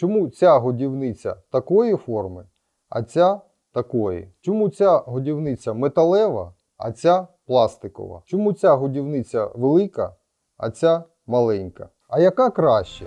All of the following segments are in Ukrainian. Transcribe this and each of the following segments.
чому ця годівниця такої форми, а ця такої? Чому ця годівниця металева, а ця пластикова? Чому ця годівниця велика, а ця маленька? А яка краще?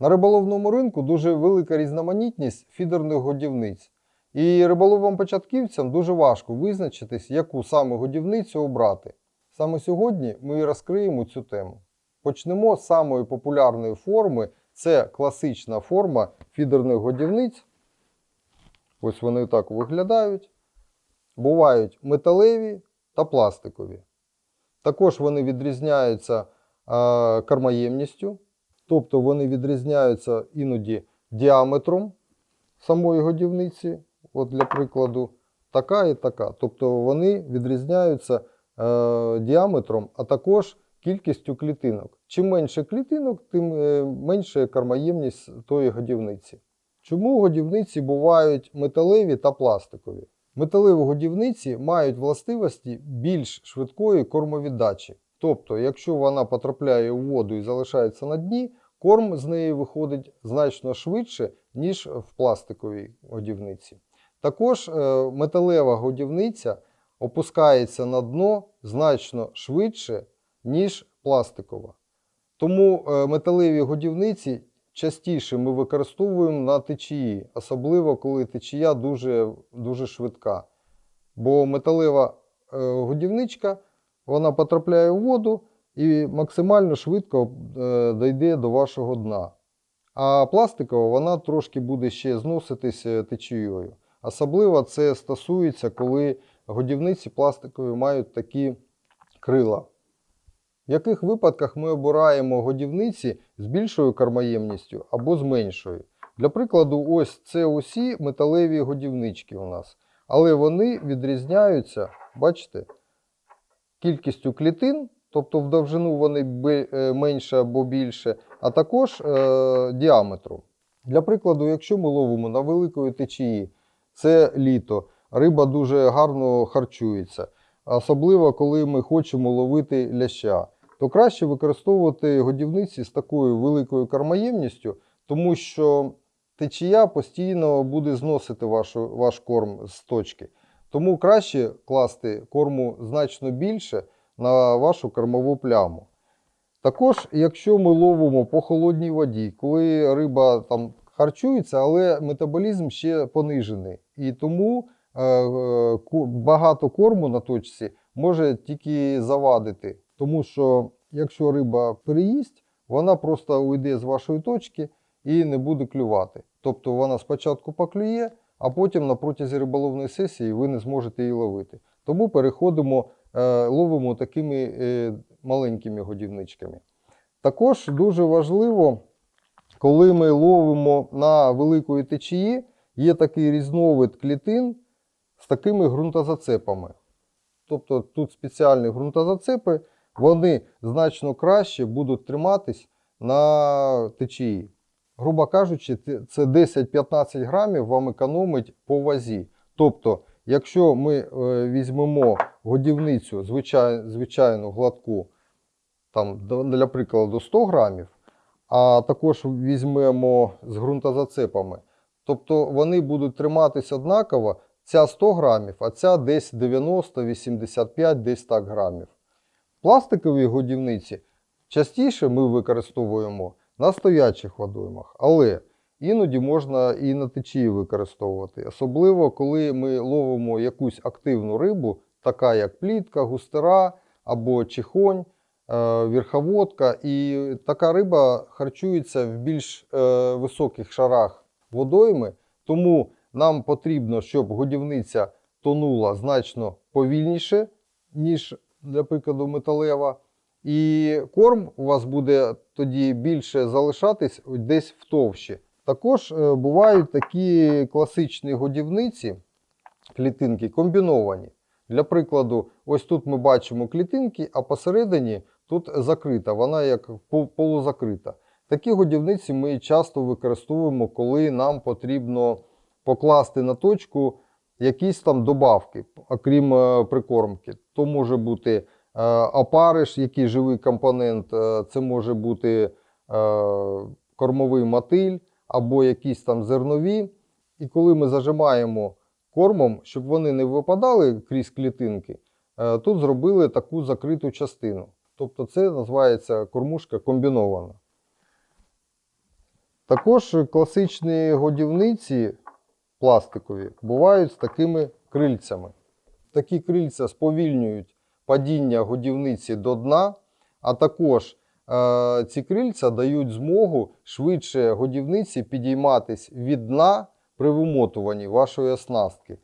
На риболовному ринку дуже велика різноманітність фідерних годівниць. І риболовам-початківцям дуже важко визначитись, яку саме годівницю обрати. Саме сьогодні ми і розкриємо цю тему. Почнемо з самої популярної форми це класична форма фідерних годівниць. Ось вони так виглядають. Бувають металеві та пластикові. Також вони відрізняються кармаємністю, тобто вони відрізняються іноді діаметром самої годівниці. От для прикладу, така і така. Тобто вони відрізняються діаметром, а також кількістю клітинок. Чим менше клітинок, тим е, менше кармаємність тої годівниці. Чому годівниці бувають металеві та пластикові? Металеві годівниці мають властивості більш швидкої кормовіддачі. Тобто, якщо вона потрапляє у воду і залишається на дні, корм з неї виходить значно швидше, ніж в пластиковій годівниці. Також е, металева годівниця опускається на дно значно швидше, ніж пластикова. Тому е, металеві годівниці частіше ми використовуємо на течії, особливо коли течія дуже, дуже швидка. Бо металева е, годівничка вона потрапляє в воду і максимально швидко е, дійде до вашого дна. А пластикова вона трошки буде ще зноситись е, течією. Особливо це стосується, коли годівниці пластикові мають такі крила. В яких випадках ми обираємо годівниці з більшою кармаємністю або з меншою? Для прикладу, ось це усі металеві годівнички у нас. Але вони відрізняються, бачите, кількістю клітин, тобто в довжину вони е, менше або більше, а також е, діаметром. Для прикладу, якщо ми ловимо на великої течії, це літо, риба дуже гарно харчується, особливо коли ми хочемо ловити ляща, то краще використовувати годівниці з такою великою кармаємністю, тому що течія постійно буде зносити вашу, ваш корм з точки. Тому краще класти корму значно більше на вашу кормову пляму. Також, якщо ми ловимо по холодній воді, коли риба там харчується, але метаболізм ще понижений. І тому багато корму на точці може тільки завадити. Тому що якщо риба переїсть, вона просто уйде з вашої точки і не буде клювати. Тобто вона спочатку поклює, а потім на протязі риболовної сесії ви не зможете її ловити. Тому переходимо, е, ловимо такими е, маленькими годівничками. Також дуже важливо, коли ми ловимо на великої течії, є такий різновид клітин з такими ґрунтозацепами. Тобто тут спеціальні ґрунтозацепи, вони значно краще будуть триматись на течії. Грубо кажучи, це 10-15 грамів вам економить по вазі. Тобто, якщо ми е, візьмемо годівницю звичай, звичайну гладку, там, для прикладу 100 грамів, а також візьмемо з ґрунтозацепами, тобто вони будуть триматись однаково, ця 100 грамів, а ця десь 90-85, десь так грамів. Пластикові годівниці частіше ми використовуємо на стоячих водоймах, але іноді можна і на течії використовувати. Особливо, коли ми ловимо якусь активну рибу, така як плітка, густера або чихонь, е, верховодка. І така риба харчується в більш е, високих шарах водойми, тому нам потрібно, щоб годівниця тонула значно повільніше, ніж, для прикладу, металева. І корм у вас буде тоді більше залишатись десь в товщі. Також е, бувають такі класичні годівниці, клітинки комбіновані. Для прикладу, ось тут ми бачимо клітинки, а посередині тут закрита, вона як пол- полузакрита. Такі годівниці ми часто використовуємо, коли нам потрібно покласти на точку якісь там добавки, окрім е, прикормки. То може бути опариш, який живий компонент, е, це може бути е, кормовий мотиль або якісь там зернові. І коли ми зажимаємо кормом, щоб вони не випадали крізь клітинки, е, тут зробили таку закриту частину. Тобто це називається кормушка комбінована. Також класичні годівниці пластикові бувають з такими крильцями. Такі крильця сповільнюють падіння годівниці до дна, а також е, ці крильця дають змогу швидше годівниці підійматись від дна при вимотуванні вашої оснастки. Е,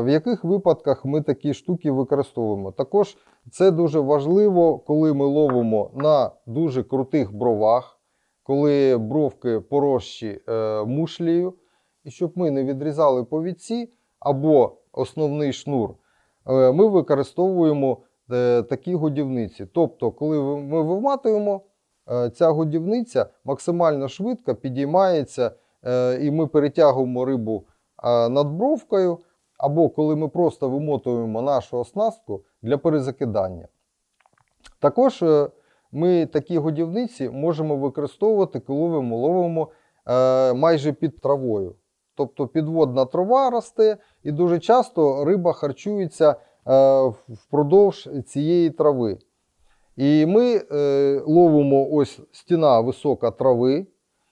в яких випадках ми такі штуки використовуємо? Також це дуже важливо, коли ми ловимо на дуже крутих бровах, коли бровки порожчі е, мушлею, і щоб ми не відрізали повідці або основний шнур, е, ми використовуємо е, такі годівниці. Тобто, коли ми виматуємо, е, ця годівниця максимально швидко підіймається, і ми перетягуємо рибу над бровкою, або коли ми просто вимотуємо нашу оснастку для перезакидання. Також ми такі годівниці можемо використовувати, коли ми ловимо майже під травою. Тобто підводна трава росте, і дуже часто риба харчується е, впродовж цієї трави. І ми е, ловимо ось стіна висока трави,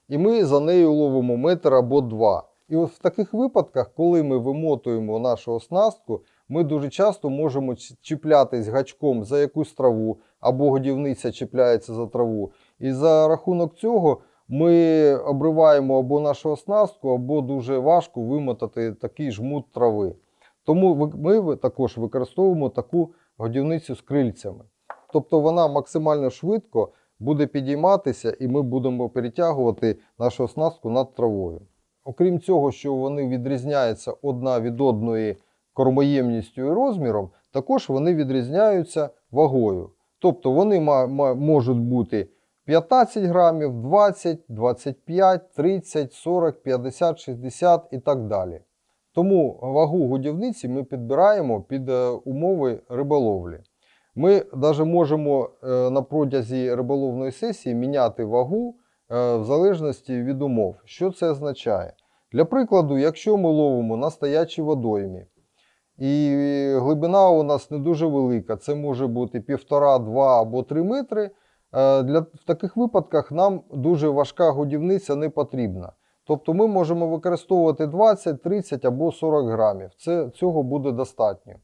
і ми за нею ловимо метр або два. І от в таких випадках, коли ми вимотуємо нашу оснастку, ми дуже часто можемо чіплятись гачком за якусь траву, або годівниця чіпляється за траву. І за рахунок цього ми обриваємо або нашу оснастку, або дуже важко вимотати такий жмут трави. Тому ми також використовуємо таку годівницю з крильцями. Тобто вона максимально швидко буде підійматися, і ми будемо перетягувати нашу оснастку над травою. Окрім цього, що вони відрізняються одна від одної кормоємністю і розміром, також вони відрізняються вагою. Тобто вони можуть бути 15 грамів, 20, 25, 30, 40, 50, 60 і так далі. Тому вагу годівниці ми підбираємо під е, умови риболовлі. Ми навіть можемо е, на протязі риболовної сесії міняти вагу е, в залежності від умов. Що це означає? Для прикладу, якщо ми ловимо на стоячій водоймі, і глибина у нас не дуже велика, це може бути 1,5, 2 або 3 метри. Е, Для, в таких випадках нам дуже важка годівниця не потрібна. Тобто ми можемо використовувати 20, 30 або 40 грамів. Це, цього буде достатньо.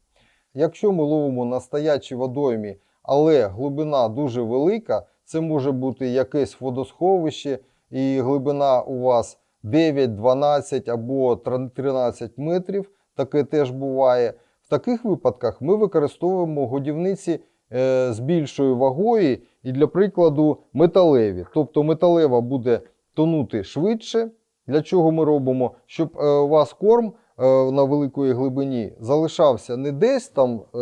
Якщо ми ловимо на стоячій водоймі, але глибина дуже велика, це може бути якесь водосховище, і глибина у вас 9, 12 або 13 метрів, таке теж буває. В таких випадках ми використовуємо годівниці з більшою вагою і, для прикладу, металеві. Тобто металева буде тонути швидше. Для чого ми робимо? Щоб е, у вас корм е, на великій глибині залишався не десь там е,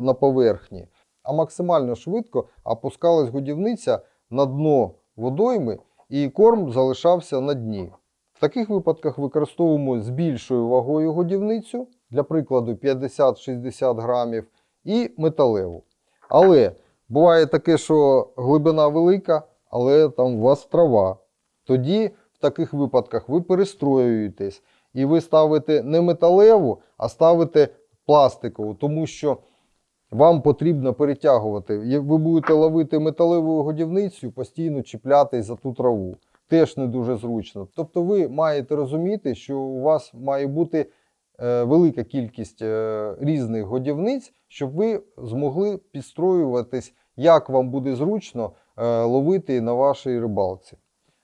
на поверхні, а максимально швидко опускалась годівниця на дно водойми, і корм залишався на дні. В таких випадках використовуємо з більшою вагою годівницю, для прикладу 50-60 грамів, і металеву. Але буває таке, що глибина велика, але там у вас трава. Тоді в таких випадках ви перестроюєтесь і ви ставите не металеву, а ставите пластикову, тому що вам потрібно перетягувати. Ви будете ловити металевою годівницю, постійно чіплятись за ту траву. Теж не дуже зручно. Тобто ви маєте розуміти, що у вас має бути велика кількість е, різних годівниць, щоб ви змогли підстроюватись, як вам буде зручно е, ловити на вашій рибалці.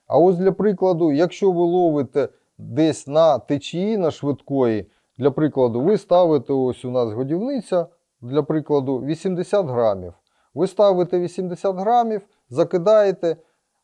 А ось для прикладу, якщо ви ловите десь на течії на швидкої, для прикладу, ви ставите ось у нас годівниця, для прикладу, 80 грамів. Ви ставите 80 грамів, закидаєте,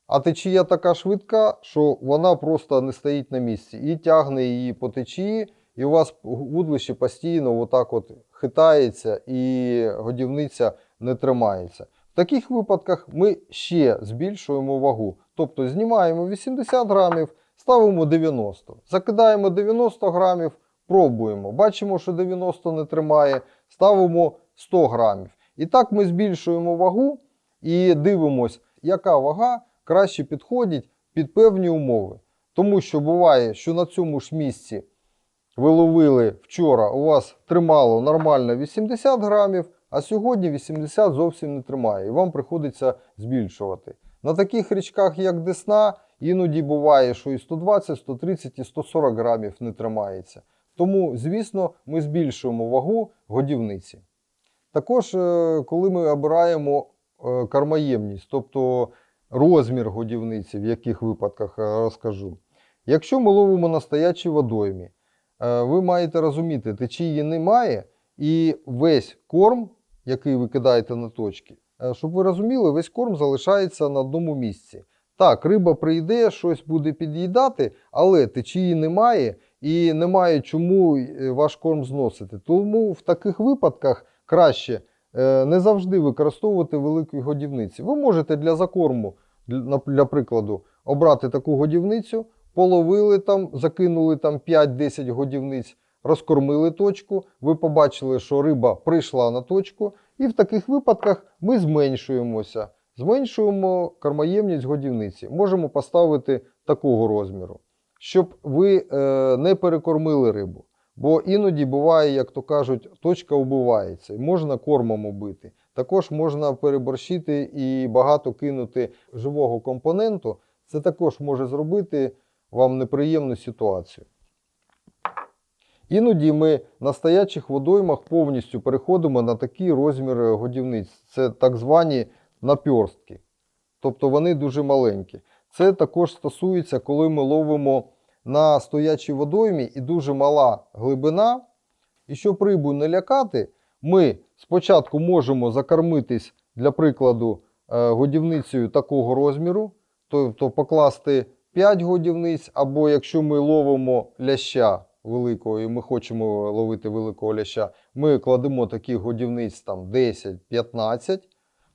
а течія така швидка, що вона просто не стоїть на місці і тягне її по течії, і у вас вудлище постійно отак от хитається і годівниця не тримається. В таких випадках ми ще збільшуємо вагу. Тобто знімаємо 80 грамів, ставимо 90. Закидаємо 90 грамів, пробуємо. Бачимо, що 90 не тримає, ставимо 100 грамів. І так ми збільшуємо вагу і дивимось, яка вага краще підходить під певні умови. Тому що буває, що на цьому ж місці ви ловили вчора, у вас тримало нормально 80 грамів, а сьогодні 80 зовсім не тримає, і вам приходиться збільшувати. На таких річках, як Десна, іноді буває, що і 120, 130, і 140 грамів не тримається. Тому, звісно, ми збільшуємо вагу годівниці. Також, е, коли ми обираємо е, кормоємність, тобто розмір годівниці, в яких випадках е, розкажу. Якщо ми ловимо на стоячій водоймі, ви маєте розуміти, течії немає, і весь корм, який ви кидаєте на точки, е, щоб ви розуміли, весь корм залишається на одному місці. Так, риба прийде, щось буде під'їдати, але течії немає і немає чому е, ваш корм зносити. Тому в таких випадках краще е, не завжди використовувати великі годівниці. Ви можете для закорму, для прикладу, обрати таку годівницю, половили там, закинули там 5-10 годівниць, розкормили точку. Ви побачили, що риба прийшла на точку, і в таких випадках ми зменшуємося. Зменшуємо кормоємність годівниці. Можемо поставити такого розміру, щоб ви е, не перекормили рибу. Бо іноді буває, як то кажуть, точка убивається, можна кормом убити. Також можна переборщити і багато кинути живого компоненту. Це також може зробити вам неприємну ситуацію. Іноді ми на стоячих водоймах повністю переходимо на такий розмір годівниць. Це так звані напьорстки. Тобто вони дуже маленькі. Це також стосується, коли ми ловимо на стоячій водоймі і дуже мала глибина. І щоб рибу не лякати, ми спочатку можемо закормитись, для прикладу, е, годівницею такого розміру, тобто покласти 5 годівниць, або якщо ми ловимо ляща великого і ми хочемо ловити великого ляща, ми кладемо таких годівниць там 10-15.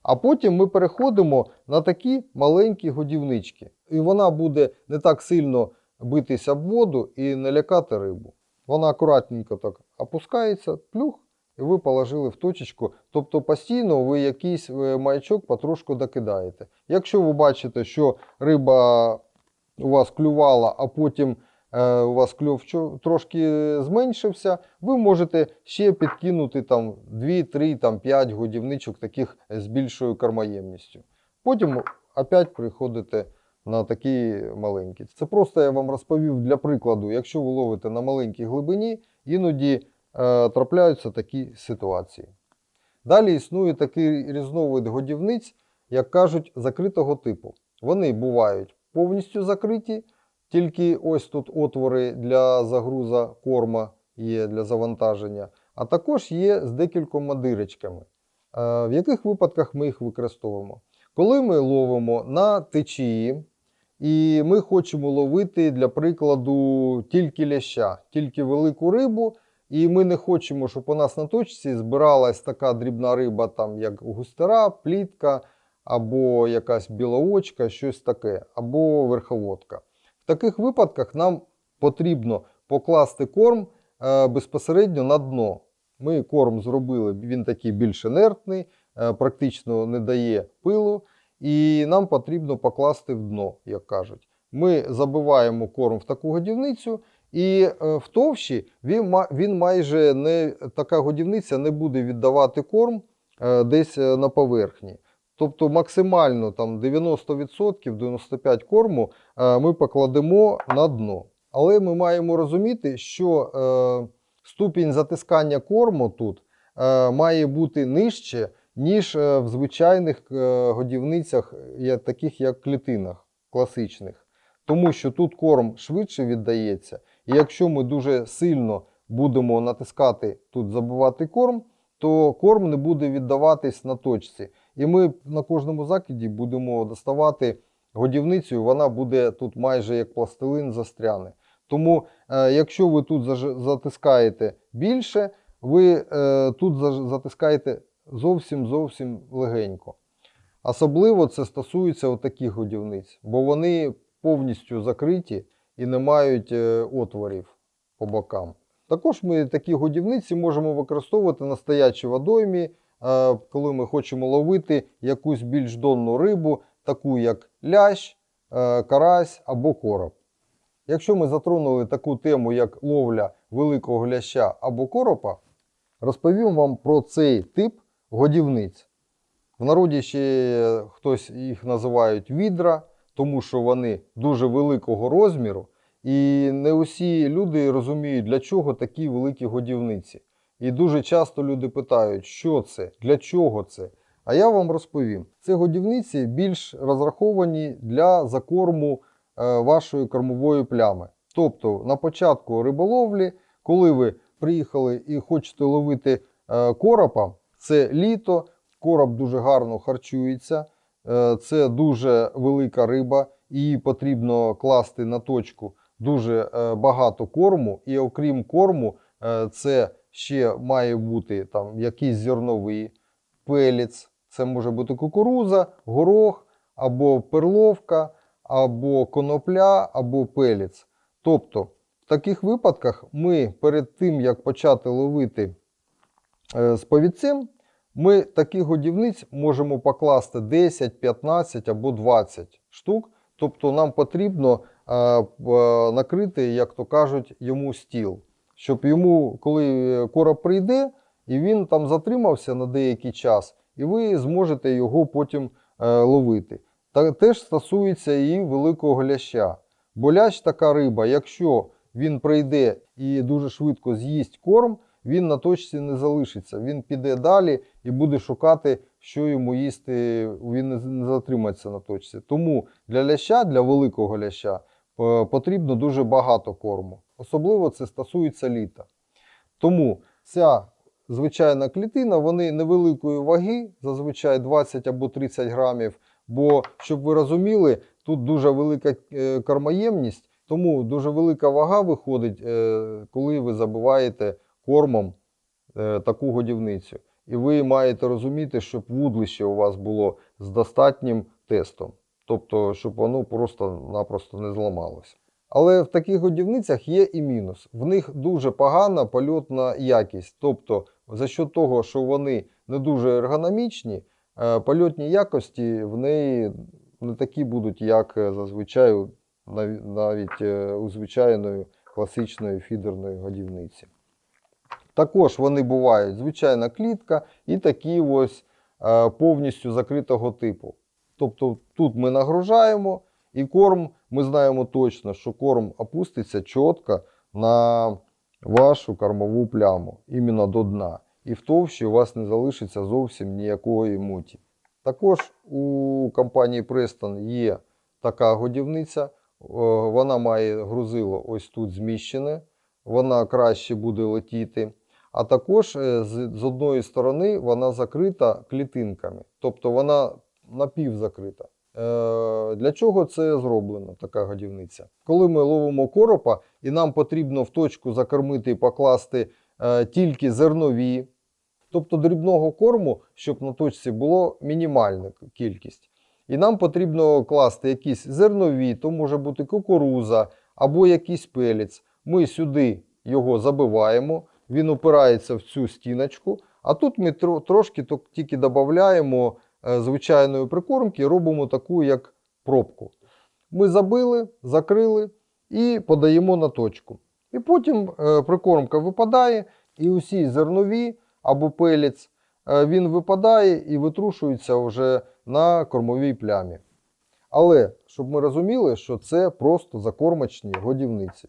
А потім ми переходимо на такі маленькі годівнички. І вона буде не так сильно битися об воду і не лякати рибу. Вона акуратненько так опускається, плюх, і ви положили в точечку. Тобто постійно ви якийсь е, маячок потрошку докидаєте. Якщо ви бачите, що риба у вас клювала, а потім е, у вас кльов трошки зменшився, ви можете ще підкинути там 2, 3, там 5 годівничок таких з більшою кормоємністю. Потім опять приходите на такі маленькі. Це просто я вам розповів для прикладу, якщо ви ловите на маленькій глибині, іноді е, трапляються такі ситуації. Далі існує такий різновид годівниць, як кажуть, закритого типу. Вони бувають повністю закриті, тільки ось тут отвори для загруза корма є для завантаження, а також є з декількома дирочками. Е, В яких випадках ми їх використовуємо? Коли ми ловимо на течії, і ми хочемо ловити, для прикладу, тільки ляща, тільки велику рибу, і ми не хочемо, щоб у нас на точці збиралась така дрібна риба, там, як густера, плітка, або якась білоочка, щось таке, або верховодка. В таких випадках нам потрібно покласти корм е, безпосередньо на дно. Ми корм зробили, він такий більш інертний, е, практично не дає пилу, і нам потрібно покласти в дно, як кажуть. Ми забиваємо корм в таку годівницю, і е, в товщі він, він майже не така годівниця не буде віддавати корм десь на поверхні. Тобто максимально там 90% 95% корму е, ми покладемо на дно. Але ми маємо розуміти, що е, ступінь затискання корму тут е, має бути нижче, ніж в звичайних годівницях, таких як клітинах класичних. Тому що тут корм швидше віддається. І якщо ми дуже сильно будемо натискати тут забивати корм, то корм не буде віддаватись на точці. І ми на кожному закиді будемо доставати годівницю, вона буде тут майже як пластилин застряне. Тому, е, якщо ви тут затискаєте більше, ви е, тут затискаєте зовсім зовсім легенько. Особливо це стосується отаких годівниць, бо вони повністю закриті і не мають е, отворів по бокам. Також ми такі годівниці можемо використовувати на стоячій водоймі, коли ми хочемо ловити якусь більш донну рибу, таку як лящ, е, карась або короб. Якщо ми затронули таку тему, як ловля великого ляща або коропа, розповім вам про цей тип годівниць. В народі ще хтось їх називають відра, тому що вони дуже великого розміру, і не усі люди розуміють, для чого такі великі годівниці. І дуже часто люди питають, що це, для чого це. А я вам розповім: це годівниці більш розраховані для закорму е, вашої кормової плями. Тобто на початку риболовлі, коли ви приїхали і хочете ловити е, коропа, це літо, короб дуже гарно харчується, е, це дуже велика риба, її потрібно класти на точку дуже багато корму, і окрім корму, це ще має бути там якийсь зерновий пелець, це може бути кукуруза, горох, або перловка, або конопля, або пелець. Тобто, в таких випадках ми перед тим, як почати ловити е, з повідцем, ми таких годівниць можемо покласти 10, 15 або 20 штук. Тобто нам потрібно е, е, накрити, як то кажуть, йому стіл. Щоб йому, коли короб прийде, і він там затримався на деякий час, і ви зможете його потім е, ловити. Та теж стосується і великого ляща. Бо лящ така риба, якщо він прийде і дуже швидко з'їсть корм, він на точці не залишиться. Він піде далі і буде шукати, що йому їсти. Він не- не затримається на точці. Тому для ляща, для великого ляща, е, потрібно дуже багато корму. Особливо це стосується літа. Тому ця звичайна клітина, вони невеликої ваги, зазвичай 20 або 30 грамів. Бо, щоб ви розуміли, тут дуже велика е, кормоємність, тому дуже велика вага виходить, е, коли ви забиваєте кормом е, таку годівницю. І ви маєте розуміти, щоб вудлище у вас було з достатнім тестом. Тобто, щоб воно просто-напросто не зламалося. Але в таких годівницях є і мінус. В них дуже погана польотна якість. Тобто, за що того, що вони не дуже ергономічні, е, польотні якості в неї не такі будуть, як е, зазвичай навіть е, у звичайної класичної фідерної годівниці. Також вони бувають звичайна клітка і такі ось повністю закритого типу. Тобто тут ми нагружаємо і корм, ми знаємо точно, що корм опуститься чітко на вашу кормову пляму, іменно до дна. І в товщі у вас не залишиться зовсім ніякої муті. Також у компанії Preston є така годівниця. Е, Вона має грузило ось тут зміщене, вона краще буде летіти. А також е, з, одної сторони вона закрита клітинками, тобто вона напівзакрита. Е, для чого це зроблено, така годівниця? Коли ми ловимо коропа і нам потрібно в точку закормити і покласти е, тільки зернові, тобто дрібного корму, щоб на точці було мінімальна кількість. І нам потрібно класти якісь зернові, то може бути кукуруза або якийсь пелець. Ми сюди його забиваємо, він опирається в цю стіночку, а тут ми трошки тільки додаємо звичайної прикормки, робимо таку як пробку. Ми забили, закрили і подаємо на точку. І потім е, прикормка випадає, і усі зернові або пелець, е, він випадає і витрушується вже на кормовій плямі. Але щоб ми розуміли, що це просто закормочні годівниці.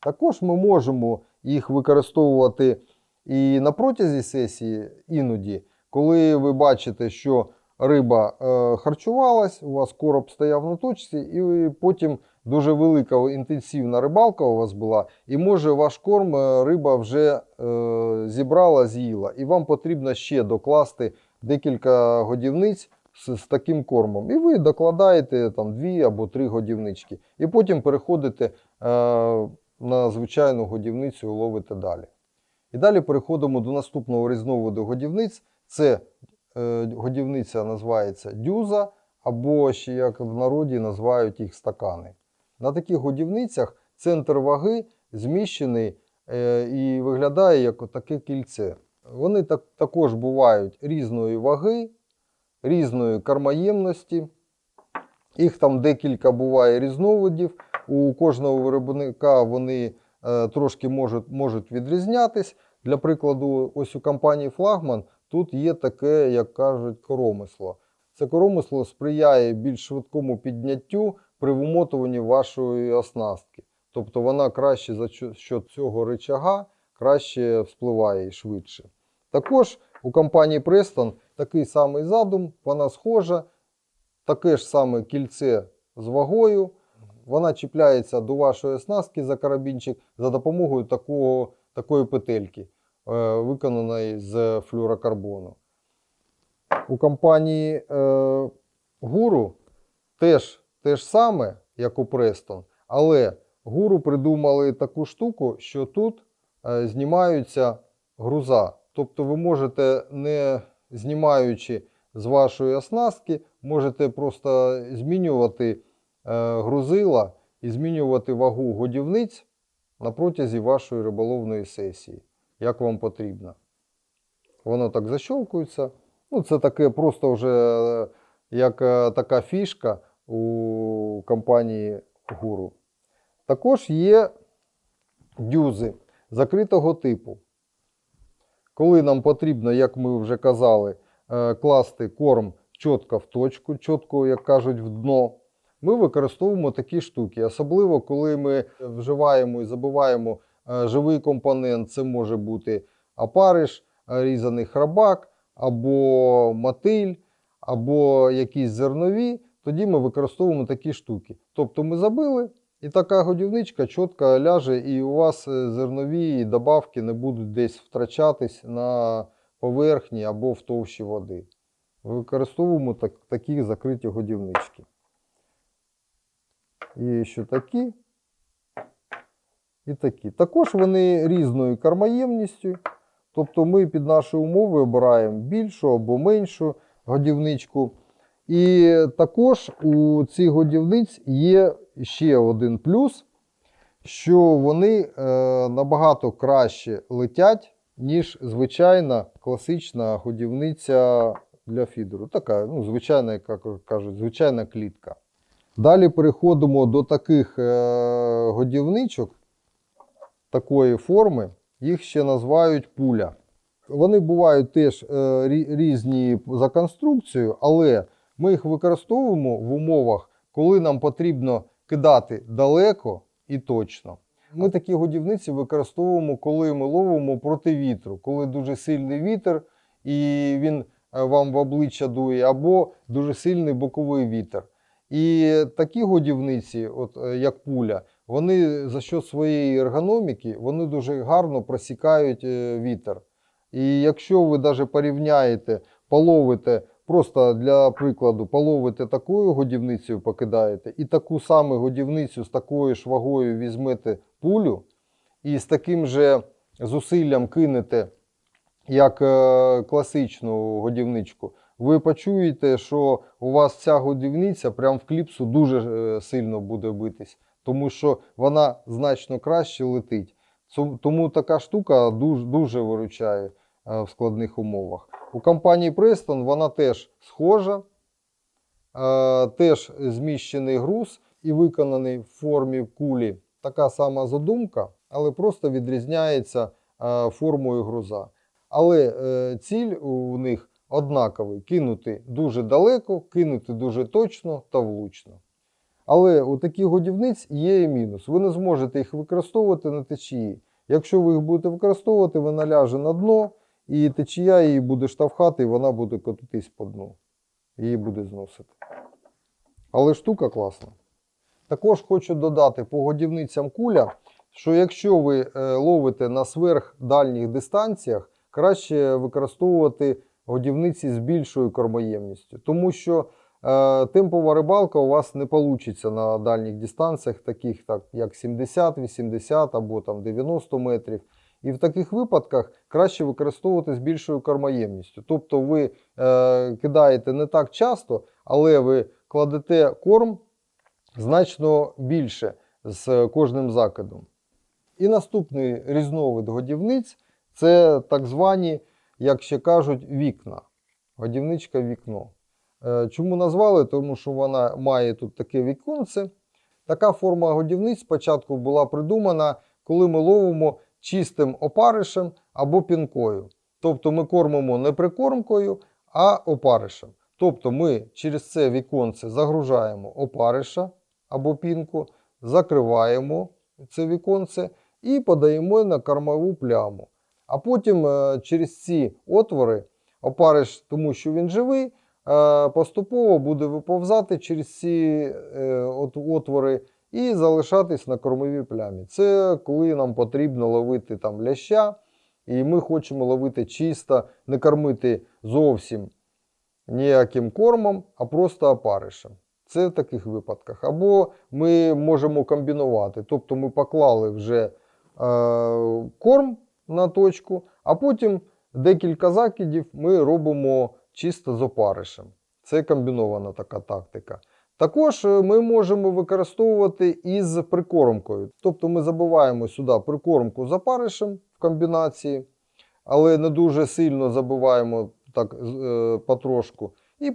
Також ми можемо їх використовувати і на протязі сесії іноді, коли ви бачите, що риба е, харчувалась, у вас короб стояв на точці, і потім дуже велика інтенсивна рибалка у вас була, і може ваш корм е, риба вже е, зібрала, з'їла, і вам потрібно ще докласти декілька годівниць з, з таким кормом. І ви докладаєте там дві або три годівнички, і потім переходите е, на звичайну годівницю і ловите далі. І далі переходимо до наступного різновиду годівниць. Це годівниця називається дюза, або ще як в народі називають їх стакани. На таких годівницях центр ваги зміщений е, і виглядає як таке кільце. Вони так, також бувають різної ваги, різної кармоємності. Їх там декілька буває різновидів. У кожного виробника вони е, трошки можуть, можуть відрізнятись. Для прикладу, ось у компанії Флагман тут є таке, як кажуть, коромисло. Це коромисло сприяє більш швидкому підняттю при вимотуванні вашої оснастки. Тобто вона краще за счет цього рычага краще вспливає і швидше. Також у компанії Preston такий самий задум, вона схожа, таке ж саме кільце з вагою. Вона чіпляється до вашої оснастки за карабінчик за допомогою такого, такої петельки, е, виконаної з флюрокарбону. У компанії е, Гуру теж те ж саме, як у Preston, але Гуру придумали таку штуку, що тут е, знімаються груза. Тобто ви можете, не знімаючи з вашої оснастки, можете просто змінювати грузила і змінювати вагу годівниць на протязі вашої риболовної сесії, як вам потрібно. Воно так защолкується. Ну, це таке просто вже е, як е, така фішка у компанії Гуру. Також є дюзи закритого типу. Коли нам потрібно, як ми вже казали, е, класти корм чітко в точку, чітко, як кажуть, в дно, ми використовуємо такі штуки. Особливо, коли ми вживаємо і забиваємо е, живий компонент, це може бути опариш, е, різаний храбак, або мотиль, або якісь зернові, тоді ми використовуємо такі штуки. Тобто ми забили, і така годівничка чітко ляже, і у вас е, зернові добавки не будуть десь втрачатись на поверхні або в товщі води. Використовуємо так, такі закриті годівнички. Є ще такі. І такі. Також вони різною кармоємністю. Тобто ми під нашою умовою обираємо більшу або меншу годівничку. І також у цих годівниць є ще один плюс, що вони е, набагато краще летять, ніж звичайна класична годівниця для фідеру. Така, ну, звичайна, як кажуть, звичайна клітка. Далі переходимо до таких е, годівничок такої форми. Їх ще називають пуля. Вони бувають теж е, різні за конструкцією, але ми їх використовуємо в умовах, коли нам потрібно кидати далеко і точно. Ми такі годівниці використовуємо, коли ми ловимо проти вітру, коли дуже сильний вітер і він е, вам в обличчя дує, або дуже сильний боковий вітер. І такі годівниці, от е, як пуля, вони за що своєї ергономіки, вони дуже гарно просікають е, вітер. І якщо ви навіть порівняєте, половите, просто для прикладу, половите такою годівницею, покидаєте, і таку саму годівницю з такою ж вагою візьмете пулю, і з таким же зусиллям кинете, як е, класичну годівничку, ви почуєте, що у вас ця годівниця прям в кліпсу дуже е, сильно буде битись, тому що вона значно краще летить. Тому така штука дуже, дуже виручає е, в складних умовах. У компанії Preston вона теж схожа, е, теж зміщений груз і виконаний в формі кулі. Така сама задумка, але просто відрізняється е, формою груза. Але ціль у них однаковий: кинути дуже далеко, кинути дуже точно та влучно. Але у таких годівниць є і мінус. Ви не зможете їх використовувати на течії. Якщо ви їх будете використовувати, вона ляже на дно, і течія її буде штовхати, і вона буде котитись по дну. Її буде зносити. Але штука класна. Також хочу додати по годівницям куля, що якщо ви е, ловите на сверхдальніх дистанціях, краще використовувати годівниці з більшою кормоємністю. Тому що темпова рибалка у вас не вийде на дальніх дистанціях, таких так, як 70, 80 або там 90 метрів. І в таких випадках краще використовувати з більшою кормоємністю. Тобто ви е, кидаєте не так часто, але ви кладете корм значно більше з кожним закидом. І наступний різновид годівниць це так звані як ще кажуть, вікна. Годівничка вікно. Е, Чому назвали? Тому що вона має тут таке віконце. Така форма годівниць спочатку була придумана, коли ми ловимо чистим опаришем або пінкою. Тобто ми кормимо не прикормкою, а опаришем. Тобто ми через це віконце загружаємо опариша або пінку, закриваємо це віконце і подаємо на кормову пляму. А потім е, через ці отвори опариш, тому що він живий, поступово буде виповзати через ці е, отвори і залишатись на кормовій плямі. Це коли нам потрібно ловити там ляща, і ми хочемо ловити чисто, не кормити зовсім ніяким кормом, а просто опаришем. Це в таких випадках. Або ми можемо комбінувати. Тобто ми поклали вже е, корм на точку, а потім декілька закидів ми робимо чисто з опаришем. Це комбінована така тактика. Також е, ми можемо використовувати із прикормкою. Тобто ми забиваємо сюди прикормку з опаришем в комбінації, але не дуже сильно забиваємо так е, потрошку. І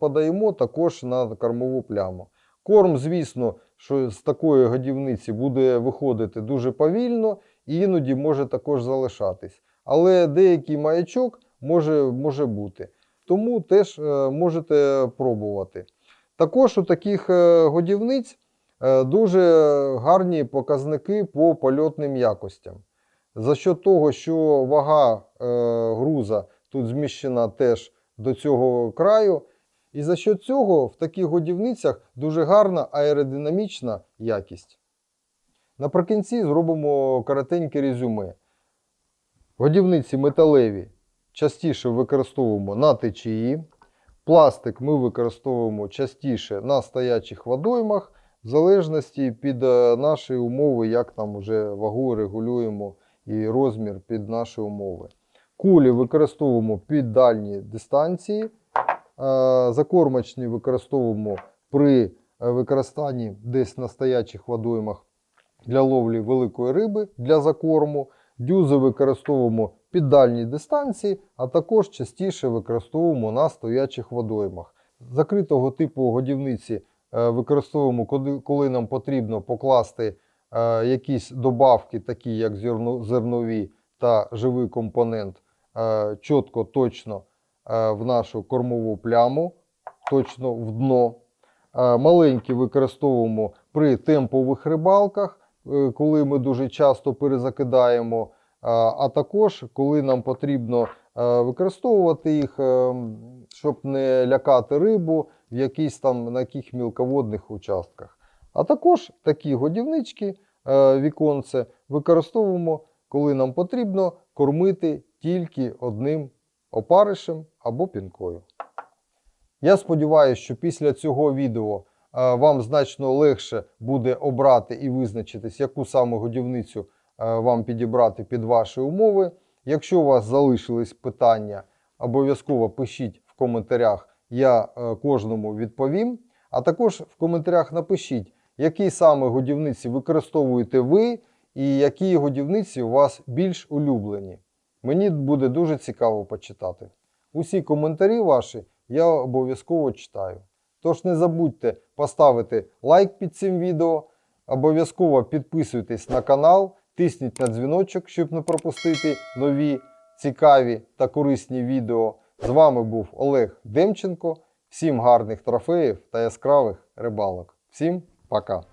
подаємо також на кормову пляму. Корм, звісно, що з такої годівниці буде виходити дуже повільно і іноді може також залишатись. Але деякий маячок може, може бути. Тому теж е, можете пробувати. Також у таких е, годівниць е, дуже гарні показники по польотним якостям. За що того, що вага груза тут зміщена теж до цього краю. І за що цього в таких годівницях дуже гарна аеродинамічна якість. Наприкінці зробимо коротеньке резюме. Годівниці металеві частіше використовуємо на течії. Пластик ми використовуємо частіше на стоячих водоймах, в залежності від е, нашої умови, як там вже вагу регулюємо і розмір під наші умови. Кулі використовуємо під дальні дистанції. Е, Закормочні використовуємо при е, використанні десь на стоячих водоймах для ловлі великої риби для закорму. Дюзи використовуємо під дальні дистанції, а також частіше використовуємо на стоячих водоймах. Закритого типу годівниці е, використовуємо, коли, нам потрібно покласти е, якісь добавки, такі як зернові та живий компонент, е, чітко, точно в нашу кормову пляму, точно в дно. Маленькі використовуємо при темпових рибалках, коли ми дуже часто перезакидаємо, а також коли нам потрібно е, використовувати їх, е, щоб не лякати рибу в якісь там на яких мілководних участках. А також такі годівнички, е, віконце використовуємо, коли нам потрібно кормити тільки одним опаришем або пінкою. Я сподіваюся, що після цього відео вам значно легше буде обрати і визначитись, яку саме годівницю вам підібрати під ваші умови. Якщо у вас залишились питання, обов'язково пишіть в коментарях, я е, кожному відповім. А також в коментарях напишіть, які саме годівниці використовуєте ви і які годівниці у вас більш улюблені. Мені буде дуже цікаво почитати. Усі коментарі ваші я обов'язково читаю. Тож не забудьте поставити лайк під цим відео, обов'язково підписуйтесь на канал, тисніть на дзвіночок, щоб не пропустити нові цікаві та корисні відео. З вами був Олег Демченко. Всім гарних трофеїв та яскравих рибалок. Всім пока!